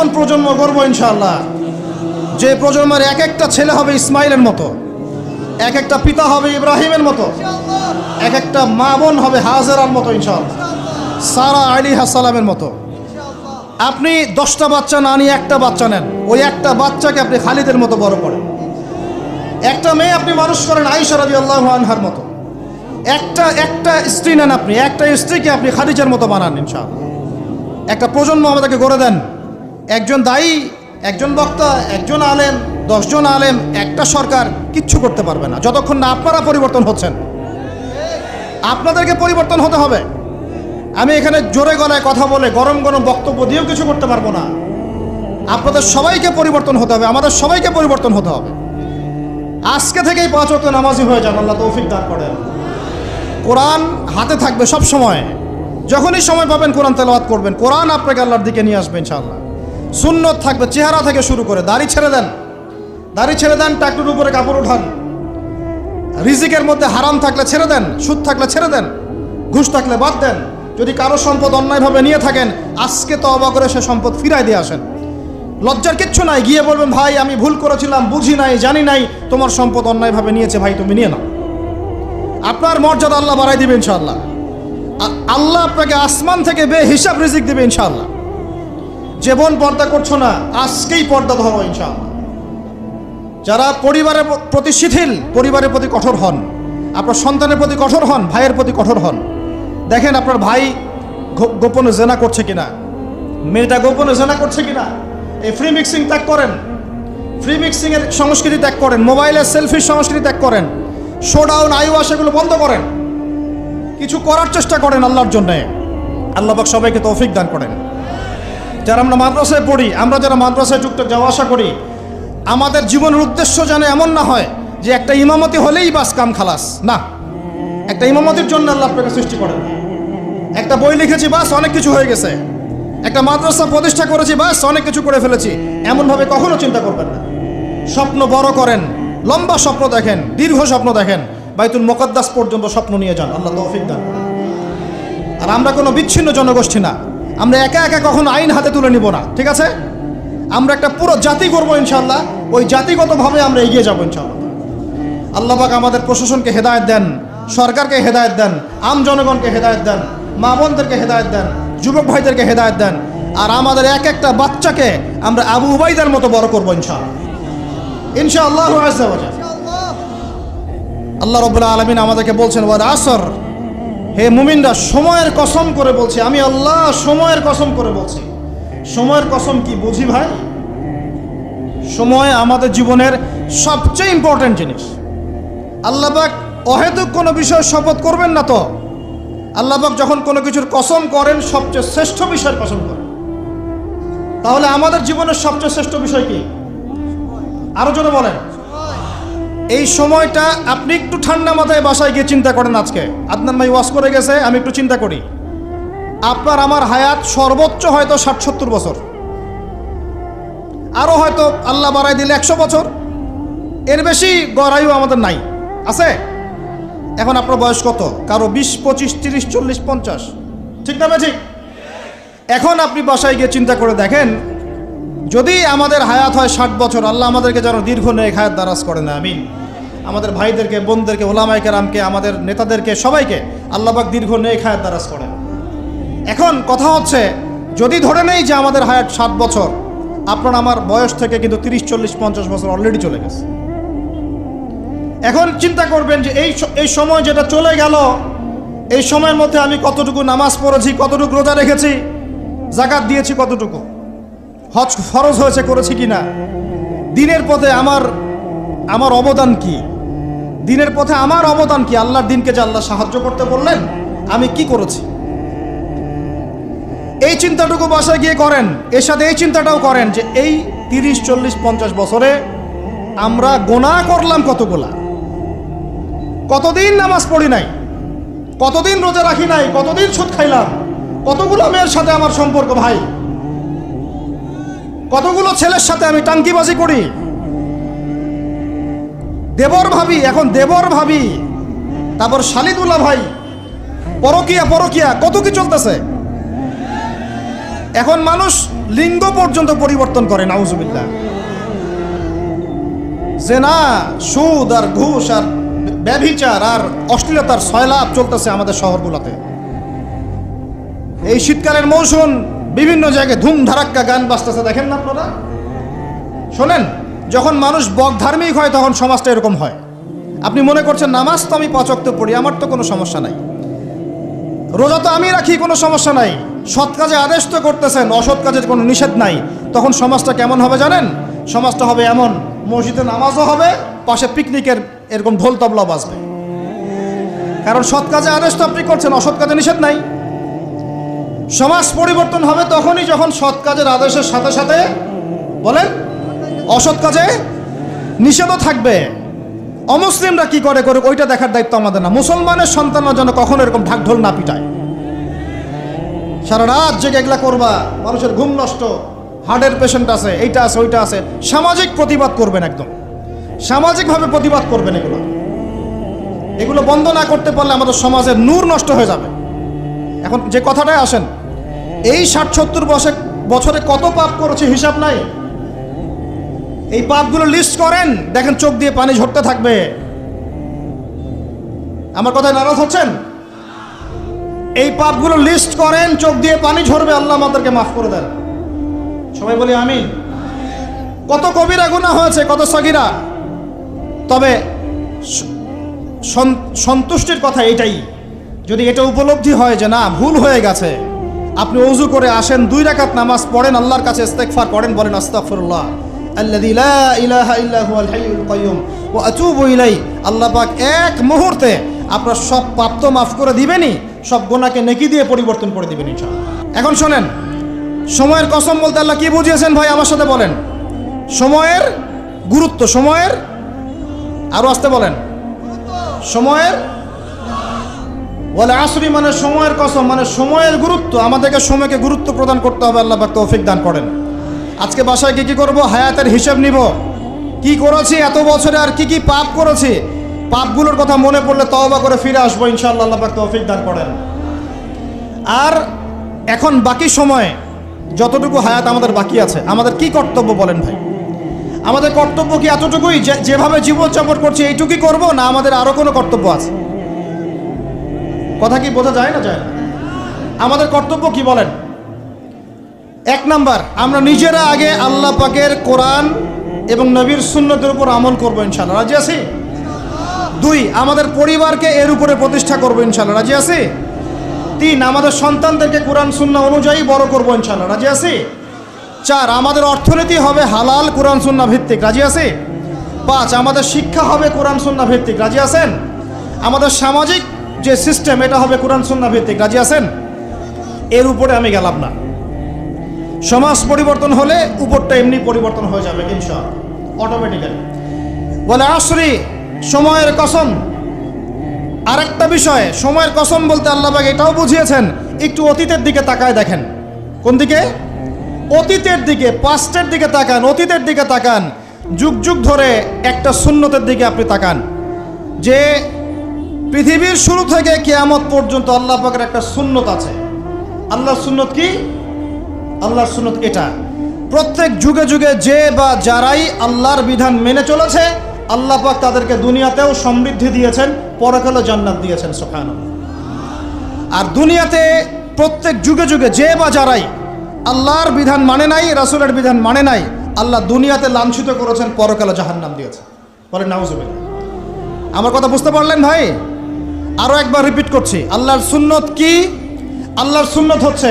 এমন প্রজন্ম গর্ব ইনশাল্লাহ যে প্রজন্মের এক একটা ছেলে হবে ইসমাইলের মতো, এক একটা পিতা হবে ইব্রাহিমের মতো, এক একটা মা বোন হবে হাজারার মতো ইনশাআল্লাহ, সারা আলী হাসালামের মতো। আপনি দশটা বাচ্চা না নিয়ে একটা বাচ্চা নেন, ওই একটা বাচ্চাকে আপনি খালিদের মতো বড় করেন। একটা মেয়ে আপনি মানুষ করেন আইসা রাজি আল্লাহ আনহার মতো। একটা একটা স্ত্রী নেন আপনি, একটা স্ত্রীকে আপনি খাদিজার মতো বানান ইনশাআল্লাহ। একটা প্রজন্ম আমাদেরকে গড়ে দেন। একজন দায়ী, একজন বক্তা, একজন আলেম, দশজন আলেম, একটা সরকার কিচ্ছু করতে পারবে না। যতক্ষণ না আপনারা পরিবর্তন হচ্ছেন। আপনাদেরকে পরিবর্তন হতে হবে। আমি এখানে জোরে গলায় কথা বলে গরম গরম বক্তব্য দিয়েও কিছু করতে পারব না। আপনাদের সবাইকে পরিবর্তন হতে হবে, আমাদের সবাইকে পরিবর্তন হতে হবে। আজকে থেকেই পাঁচ ওয়াক্ত নামাজি হয়ে যান, আল্লাহ তৌফিক দান করেন। কোরআন হাতে থাকবে সব সময়। যখনই সময় পাবেন কোরআন তেলাওয়াত করবেন। কোরআন আপনাকে আল্লাহর দিকে নিয়ে আসবেন ইনশাআল্লাহ। সুন্নত থাকবে, চেহারা থেকে শুরু করে, দাড়ি ছেড়ে দেন। দাড়ি ছেড়ে দেন টাকটুর উপরে কাপড় উঠান। রিজিকের মধ্যে হারাম থাকলে ছেড়ে দেন, সুদ থাকলে ছেড়ে দেন, ঘুষ থাকলে বাদ দেন। যদি কারও সম্পদ অন্যায়ভাবে নিয়ে থাকেন, আজকে তো অবাক করে সে সম্পদ ফিরাই দিয়ে আসেন। লজ্জার কিচ্ছু নাই, গিয়ে বলবেন, ভাই, আমি ভুল করেছিলাম, বুঝি নাই, জানি নাই, তোমার সম্পদ অন্যায়ভাবে নিয়েছে, ভাই, তুমি নিয়ে নাও। আপনার মর্যাদা আল্লাহ বাড়াই দিবে ইনশাল্লাহ আল্লাহ আপনাকে আসমান থেকে বে হিসাব রিজিক দেবে, ইনশাআল্লাহ। যে বোন পর্দা করছ না, আজকেই পর্দা ধরো ইনশাআল্লাহ। যারা পরিবারের প্রতি শিথিল, পরিবারের প্রতি কঠোর হন, আপনার সন্তানের প্রতি কঠোর হন, ভাইয়ের প্রতি কঠোর হন। দেখেন আপনার ভাই গোপনে জেনা করছে কিনা, মেয়েটা গোপনে জেনা করছে কিনা, এই ফ্রি মিক্সিং ত্যাগ করেন ফ্রি মিক্সিংয়ের সংস্কৃতি ত্যাগ করেন মোবাইলের সেলফির সংস্কৃতি ত্যাগ করেন শোডাউন আইওয়াস এগুলো বন্ধ করেন। কিছু করার চেষ্টা করেন আল্লাহর জন্যে। আল্লাহ পাক সবাইকে তৌফিক দান করেন। যারা আমরা মাদ্রাসায় পড়ি, আমরা যারা মাদ্রাসায় যুক্ত যাওয়া আসা করি, আমাদের জীবনের উদ্দেশ্য যেন এমন না হয় যে একটা ইমামতি হলেই বাস কাম খালাস। না, একটা ইমামতির জন্য আল্লাহ আপনাকে সৃষ্টি করেন। একটা বই লিখেছি, বাস অনেক কিছু হয়ে গেছে। একটা মাদ্রাসা প্রতিষ্ঠা করেছি, বাস অনেক কিছু করে ফেলেছি। এমনভাবে কখনো চিন্তা করবেন না। স্বপ্ন বড় করেন, লম্বা স্বপ্ন দেখেন, দীর্ঘ স্বপ্ন দেখেন, বাইতুল মোকাদ্দাস পর্যন্ত স্বপ্ন নিয়ে যান। আল্লাহ তৌফিক দান। আর আমরা কোনো বিচ্ছিন্ন জনগোষ্ঠী না। আমরা একা একা কখনো আইন হাতে তুলে নিব না, ঠিক আছে? আমরা একটা পুরো জাতি করব ইনশাল্লাহ ওই জাতিগতভাবে আমরা এগিয়ে যাব ইনশাল্লাহ আল্লাহ পাক আমাদের প্রশাসনকে হেদায়ত দেন, সরকারকে হেদায়ত দেন, আম জনগণকে হেদায়ত দেন, মা বোনদেরকে হেদায়েত দেন, যুবক ভাইদেরকে হেদায়ত দেন, আর আমাদের এক একটা বাচ্চাকে আমরা আবু উবাইদার মতো বড় করব ইনশাআল্লাহ। ইনশাআল্লাহ। আল্লাহ রবুল্লাহ আলমিন আমাদেরকে বলছেন ওয়ার আসর হে মুমিনরা, সময়ের কসম করে বলছি। আমি আল্লাহ সময়ের কসম করে বলছি। সময়ের কসম কি বুঝি ভাই? সময় আমাদের জীবনের সবচেয়ে ইম্পর্ট্যান্ট জিনিস। আল্লাহবাক অহেতুক কোনো বিষয় শপথ করবেন না তো। আল্লাহবাক যখন কোনো কিছুর কসম করেন, সবচেয়ে শ্রেষ্ঠ বিষয়ের কসম করেন। তাহলে আমাদের জীবনের সবচেয়ে শ্রেষ্ঠ বিষয় কি? আরও জোরে বলেন। এই সময়টা আপনি একটু ঠান্ডা মাথায় বাসায় গিয়ে চিন্তা করেন আজকে। আদনান ভাই ওয়াশ করে গেছে, আমি একটু চিন্তা করি। আপনার আমার হায়াত সর্বোচ্চ হয়তো ষাট সত্তর বছর। আরও হয়তো আল্লাহ বাড়াই দিলে একশো বছর। এর বেশি গড়াইও আমাদের নাই। আছে? এখন আপনার বয়স কত? কারও বিশ, পঁচিশ, তিরিশ, চল্লিশ, পঞ্চাশ। ঠিক না ঠিক। এখন আপনি বাসায় গিয়ে চিন্তা করে দেখেন, যদি আমাদের হায়াত হয় ষাট বছর, আল্লাহ আমাদেরকে যেন দীর্ঘ নেক হায়াত দারাজ করে না আমিন। আমাদের ভাইদেরকে, বোনদেরকে ওলামাইকে রামকে আমাদের নেতাদেরকে, সবাইকে আল্লাহবাক দীর্ঘ নেই হায়াত দারাজ করেন। এখন কথা হচ্ছে, যদি ধরে নেই যে আমাদের হায়াত সাত বছর, আপনার আমার বয়স থেকে কিন্তু তিরিশ, চল্লিশ, পঞ্চাশ বছর অলরেডি চলে গেছে। এখন চিন্তা করবেন যে এই এই সময় যেটা চলে গেল, এই সময়ের মধ্যে আমি কতটুকু নামাজ পড়েছি, কতটুকু রোজা রেখেছি, জাকাত দিয়েছি কতটুকু, হজ ফরজ হয়েছে করেছি কি না দিনের পথে আমার আমার অবদান কি? দিনের পথে আমার অবদান কি? আল্লাহর দিনকে যে আল্লাহ সাহায্য করতে বললেন, আমি কি করেছি? এই চিন্তাটুকু বাসায় গিয়ে করেন। এর সাথে এই চিন্তাটাও করেন যে এই তিরিশ, চল্লিশ, পঞ্চাশ বছরে আমরা গোনা করলাম কতগুলা? কতদিন নামাজ পড়ি নাই? কতদিন রোজা রাখি নাই? কতদিন সুদ খাইলাম? কতগুলো মেয়ের সাথে আমার সম্পর্ক ভাই? কতগুলো ছেলের সাথে আমি টাঙ্কিবাজি করি? দেবর ভাবি, এখন দেবর ভাবি। তারপর শালিদুল্লাহ ভাই, পরকিয়া পরকিয়া, কত কি চলতেছে? এখন মানুষ লিঙ্গ পর্যন্ত পরিবর্তন করে, নাউজুবিল্লাহ। না সুদ আর ঘুষ আর ব্যভিচার আর অশ্লীলতার সয়লাভ চলতেছে আমাদের শহরগুলোতে। এই শীতকালের মৌসুম বিভিন্ন জায়গায় ধুম ধারাক্কা গান বাজতেছে, দেখেন না আপনারা? শোনেন? যখন মানুষ বকধার্মিক হয়, তখন সমাজটা এরকম হয়। আপনি মনে করছেন, নামাজ তো আমি পাচক তো পড়ি, আমার তো কোনো সমস্যা নাই। রোজা তো আমি রাখি, কোনো সমস্যা নাই। সৎ কাজে আদেশ তো করতেছেন, অসৎ কাজের কোনো নিষেধ নাই। তখন সমাজটা কেমন হবে জানেন? সমাজটা হবে এমন, মসজিদে নামাজও হবে, পাশে পিকনিকের এরকম ঢোল তবলা বাজবে। কারণ সৎ কাজে আদেশ তো আপনি করছেন, অসৎ কাজে নিষেধ নাই। সমাজ পরিবর্তন হবে তখনই যখন সৎ কাজের আদেশের সাথে সাথে বলেন অসৎ কাজে নিষেধও থাকবে। অমুসলিমরা কি করে করে ওইটা দেখার দায়িত্ব আমাদের না। মুসলমানের সন্তানরা যেন কখনো এরকম ঢাক ঢোল না পিটায়। সারা রাত জেগে এগুলা করবা, মানুষের ঘুম নষ্ট হার্টের পেশেন্ট আছে, এইটা আছে, ওইটা আছে। সামাজিক প্রতিবাদ করবেন একদম। সামাজিকভাবে প্রতিবাদ করবেন এগুলো। এগুলো বন্ধ না করতে পারলে আমাদের সমাজের নূর নষ্ট হয়ে যাবে। এখন যে কথাটায় আসেন, এই ষাট সত্তর বছরে কত পাপ করেছে হিসাব নাই? এই পাপগুলো লিস্ট করেন। দেখেন চোখ দিয়ে পানি ঝরতে থাকবে। আমার কথায় নারাজ হচ্ছেন? এই পাপগুলো লিস্ট করেন, চোখ দিয়ে পানি ঝরবে, আল্লাহ আমাদেরকে মাফ করে দেন। সবাই বলি আমি কত কবিরা গুণা হয়েছে, কত সগিরা। তবে সন্তুষ্টির কথা এটাই। যদি এটা উপলব্ধি হয় যে না, ভুল হয়ে গেছে, আপনি অজু করে আসেন, দুই রাকাত নামাজ পড়েন, আল্লাহর কাছে ইস্তেগফার করেন, বলেন আস্তাগফিরুল্লাহ। আল্লাযী লা ইলাহা ইল্লা হুয়াল হাইয়ুল কাইয়্যুম। ওয়া আতুবু ইলাই আল্লাহ পাক এক মুহূর্তে আপনার সব পাপ তো মাফ করে দিবেনই, সব গোনাকে নেকি দিয়ে পরিবর্তন করে দিবেন ইনশাআল্লাহ। এখন শোনেন, সময়ের কসম বলতে আল্লাহ কি বুঝিয়েছেন ভাই? আমার সাথে বলেন। সময়ের গুরুত্ব, সময়ের আরও আসতে বলেন। সময়ের বলে আসরি মানে সময়ের কসম মানে সময়ের গুরুত্ব। আমাদেরকে সময়কে গুরুত্ব প্রদান করতে হবে, আল্লাহ তৌফিক দান করেন। আজকে বাসায় কি কি করব? হায়াতের হিসাব নিব। কি করেছি? এত বছরে আর কি কি পাপ করেছি? পাপগুলোর কথা মনে পড়লে তওবা করে ফিরে আসব, ইনশাআল্লাহ আল্লাহ তৌফিক দান করেন। আর এখন বাকি সময়ে যতটুকু হায়াত আমাদের বাকি আছে, আমাদের কি কর্তব্য বলেন ভাই? আমাদের কর্তব্য কি এতটুকুই? যেভাবে জীবনযাপন করছি, এইটুকুই করব না আমাদের আরও কোনো কর্তব্য আছে? কথা কি বোঝা যায় না যায় না? আমাদের কর্তব্য কি বলেন? এক নাম্বার, আমরা নিজেরা আগে আল্লাহ পাকের কোরআন এবং নবীর সুন্নতের উপর আমল করব ইনশাল্লাহ রাজি আছি? দুই, আমাদের পরিবারকে এর উপরে প্রতিষ্ঠা করব ইনশাল্লাহ রাজি আছি? তিন, আমাদের সন্তানদেরকে কোরআন, সুন্না অনুযায়ী বড় করব ইনশাল্লাহ রাজি আছি? চার, আমাদের অর্থনীতি হবে হালাল কোরআন, সুন্না ভিত্তিক। রাজি আছে? পাঁচ, আমাদের শিক্ষা হবে কোরআন, সুন্না ভিত্তিক। রাজি আছেন? আমাদের সামাজিক যে সিস্টেম, এটা হবে কোরআন, সুন্না ভিত্তিক। রাজি আছেন? এর উপরে আমি গেলাম না। সমাজ পরিবর্তন হলে উপরটা এমনি পরিবর্তন হয়ে যাবে, ইনশাআল্লাহ অটোমেটিক্যালি বলে, আসরি, সময়ের কসম। আরেকটা বিষয়, সময়ের কসম বলতে আল্লাহবাগ এটাও বুঝিয়েছেন, একটু অতীতের দিকে তাকায় দেখেন। কোন দিকে? অতীতের দিকে পাস্টের দিকে তাকান, অতীতের দিকে তাকান। যুগ যুগ ধরে একটা সুন্নতের দিকে আপনি তাকান। যে পৃথিবীর শুরু থেকে কেয়ামত পর্যন্ত আল্লাহ পাকের একটা সুন্নত আছে। আল্লাহর সুন্নত কি? আল্লাহর সুনত এটা। প্রত্যেক যুগে যুগে যে বা যারাই আল্লাহর বিধান মেনে চলেছে, আল্লাহ পাক তাদেরকে দুনিয়াতেও সমৃদ্ধি দিয়েছেন পরকালে জান্নাত দিয়েছেন সোফান আর দুনিয়াতে প্রত্যেক যুগে যুগে যে বা যারাই আল্লাহর বিধান মানে নাই, রাসুলের বিধান মানে নাই, আল্লাহ দুনিয়াতে লাঞ্ছিত করেছেন পরকালে জাহান্নাম দিয়েছে বলেন, নাউজুবিল্লাহ। আমার কথা বুঝতে পারলেন ভাই? আরও একবার রিপিট করছি। আল্লাহর সুন্নত কি? আল্লাহর সুন্নত হচ্ছে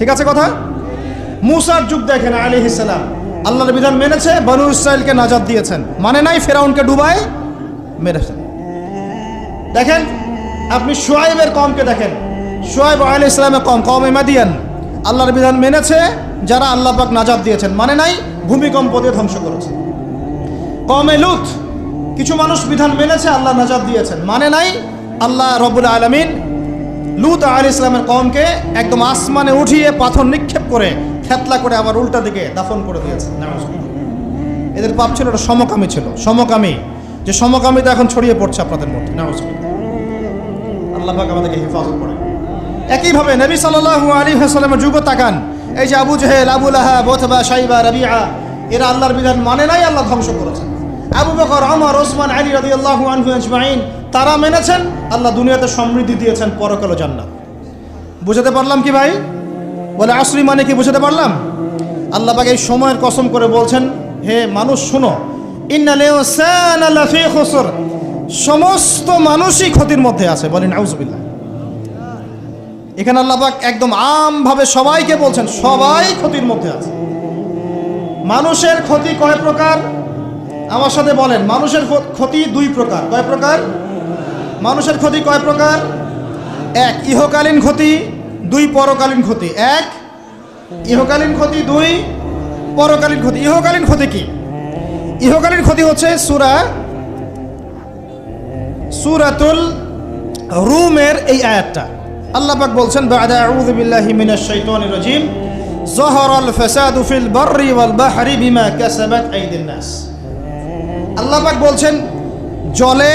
ঠিক আছে কথা? মুসার যুগ দেখেন আলী ইসলাম আল্লাহর বিধান মেনেছে, বনু ইসরায়েলকে নাজাদ দিয়েছেন। মানে নাই ফেরাউনকে ডুবায় মেরেছেন দেখেন, আপনি সোয়াইবের কমকে দেখেন। সোয়াইব আলী ইসলামের কম কম মাদিয়ান। আল্লাহর বিধান মেনেছে, যারা আল্লাহ পাক নাজাদ দিয়েছেন। মানে নাই ভূমিকম্প দিয়ে ধ্বংস করেছে। কমে লুত। কিছু মানুষ বিধান মেনেছে, আল্লাহ নাজাদ দিয়েছেন। মানে নাই আল্লাহ রবুল আলমিন লুত আল ইসলামের কমকে একদম আসমানে উঠিয়ে পাথর নিক্ষেপ করে খেতলা করে আবার উল্টা দিকে দাফন করে দিয়েছে। এদের পাপ ছিল ওটা সমকামী ছিল। সমকামী। যে সমকামিতা এখন ছড়িয়ে পড়ছে আপনাদের মধ্যে। আল্লাহ আমাদেরকে হেফাজত করে একইভাবে নবী সাল্লাল্লাহু আলী হাসালামের যুগ তাকান। এই যে আবু জেহেল, আবু লাহা বোথবা সাইবা রবিআ এরা আল্লাহর বিধান মানে নাই, আল্লাহ ধ্বংস করেছেন। আবু বকর আমর ওসমান, আলী রদি আল্লাহ আনহু আজমাইন তারা মেনেছেন, আল্লাহ দুনিয়াতে সমৃদ্ধি দিয়েছেন পরকাল জান্নাত। বুঝাতে পারলাম কি ভাই? বলে আশ্রী মানে কি বুঝাতে পারলাম? আল্লাহ পাক এই সময়ের কসম করে বলছেন, হে মানুষ শোনো সমস্ত মানুষই ক্ষতির মধ্যে আছে বলেন আউজবিল্লাহ এখানে আল্লাহ পাক একদম আমভাবে সবাইকে বলছেন, সবাই ক্ষতির মধ্যে আছে। মানুষের ক্ষতি কয় প্রকার? আমার সাথে বলেন, মানুষের ক্ষতি দুই প্রকার। কয় প্রকার? মানুষের ক্ষতি কয় প্রকার? এক, ইহকালীন ক্ষতি, দুই, পরকালীন ক্ষতি। এক, ইহকালীন ক্ষতি, দুই, পরকালীন ক্ষতি। ইহকালীন ক্ষতি কি? ইহকালীন ক্ষতি হচ্ছে সুরা, সুরাতুল রুমের এই আয়াতটা। আল্লাহ পাক বলছেন, বাদা আউযু বিল্লাহি মিনাশ শাইতানির রাজিম যহরাল ফাসাদু ফিল বাররি ওয়াল বাহরি বিমা কাসাবাত আইদিন নাস। আল্লাহ পাক বলছেন, জলে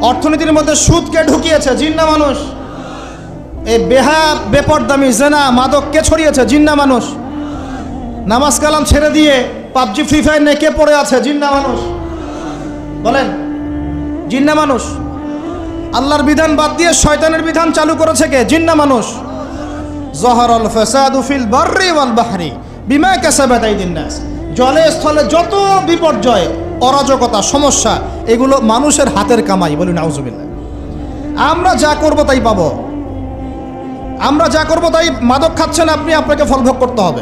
অর্থনীতির মধ্যে সুদকে ঢুকিয়েছে, জিন্না মানুষ। এই বেহা, বেপরদামি, জেনা মাদক কে ছড়িয়েছে, জিন্না মানুষ। নামাজ কালাম ছেড়ে দিয়ে পাবজি, ফ্রি ফায়ার নিয়ে কে পড়ে আছে? জিন্না মানুষ। বলেন, জিন্না মানুষ। আল্লাহর বিধান বাদ দিয়ে শয়তানের বিধান চালু করেছে কে? জিন্না মানুষ। জহরল ফাসাদু ফিল বাররি ওয়াল বাহরি বিমা কাসাবাত আইদিন নাস। জলে স্থলে যত বিপর্যয় অরাজকতা, সমস্যা, এগুলো মানুষের হাতের কামাই বলি নাউজুবিল্লাহ। আমরা যা করব তাই পাব। আমরা যা করব তাই মাদক খাচ্ছেন আপনি, আপনাকে ফলভোগ করতে হবে।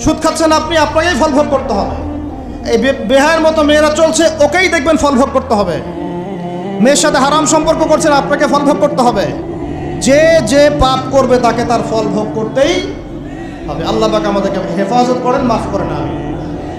সুদ খাচ্ছেন আপনি, আপনাকেই ফলভোগ করতে হবে। এই বেহায়ের মতো মেয়েরা চলছে, ওকেই দেখবেন ফলভোগ করতে হবে। মেয়ের সাথে হারাম সম্পর্ক করছেন, আপনাকে ফল ভোগ করতে হবে। যে যে পাপ করবে তাকে তার ফল ভোগ করতেই হবে। আল্লাহ পাক আমাদেরকে হেফাজত করেন, মাফ করেন আমি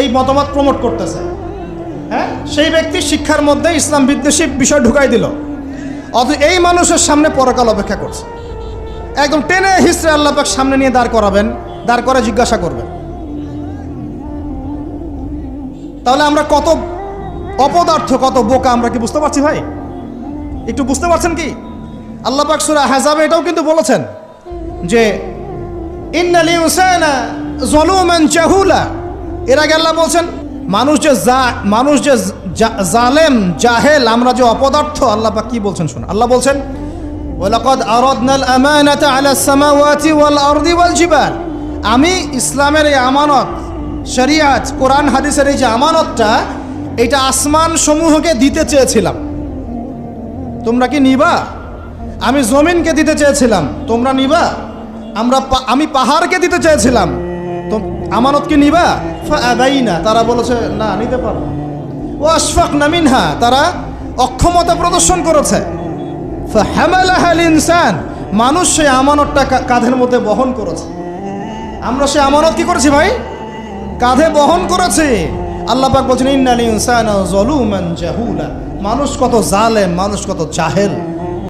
এই মতামত প্রমোট করতেছে। হ্যাঁ? সেই ব্যক্তি শিক্ষার মধ্যে ইসলাম বিদ্বেষী বিষয় ঢুকাই দিল। অথচ এই মানুষের সামনে পরকাল অপেক্ষা করছে। একদম টেনে হিস্ট্রি আল্লাহ পাক সামনে নিয়ে দাঁড় করাবেন, দাঁড় করে জিজ্ঞাসা করবেন। তাহলে আমরা কত অপদার্থ, কত বোকা, আমরা কি বুঝতে পারছি ভাই? একটু বুঝতে পারছেন কি? আল্লাহ পাক সূরা হাজাবে এটাও কিন্তু বলেছেন যে, ইন্নালি উসানা জলুমান জাহুলা। এর আগে আল্লাহ বলছেন, মানুষ যে জা, মানুষ যে জালেম, জাহেল, আমরা যে অপদার্থ, আল্লাহ পাক কি বলছেন শোনো আল্লাহ বলছেন, ওয়ালাকাদ আরাদনাল আমানাতা আলা সামাওয়াতি ওয়াল আরদি ওয়াল জিবাল। আমি ইসলামের এই আমানত, শরিয়াত, কোরআন, হাদিসের এই যে আমানতটা, এটা আসমান সমূহকে দিতে চেয়েছিলাম। তোমরা কি নিবা? আমি জমিনকে দিতে চেয়েছিলাম, তোমরা নিবা? আমরা আমি পাহাড়কে দিতে চেয়েছিলাম তো আমানত কি নিবা? আবাই না তারা বলেছে, না, নিতে পারব ও আশফাক নামিনহা তারা অক্ষমতা প্রদর্শন করেছে। ইনসান মানুষ সেই আমানতটা কাঁধের মধ্যে বহন করেছে। আমরা সে আমানত কি করেছি ভাই? কাঁধে বহন করেছি। আল্লাহ পাক বলছেন, ইন্নাল ইনসান জাহুলা। মানুষ কত জালেম, মানুষ কত জাহেল।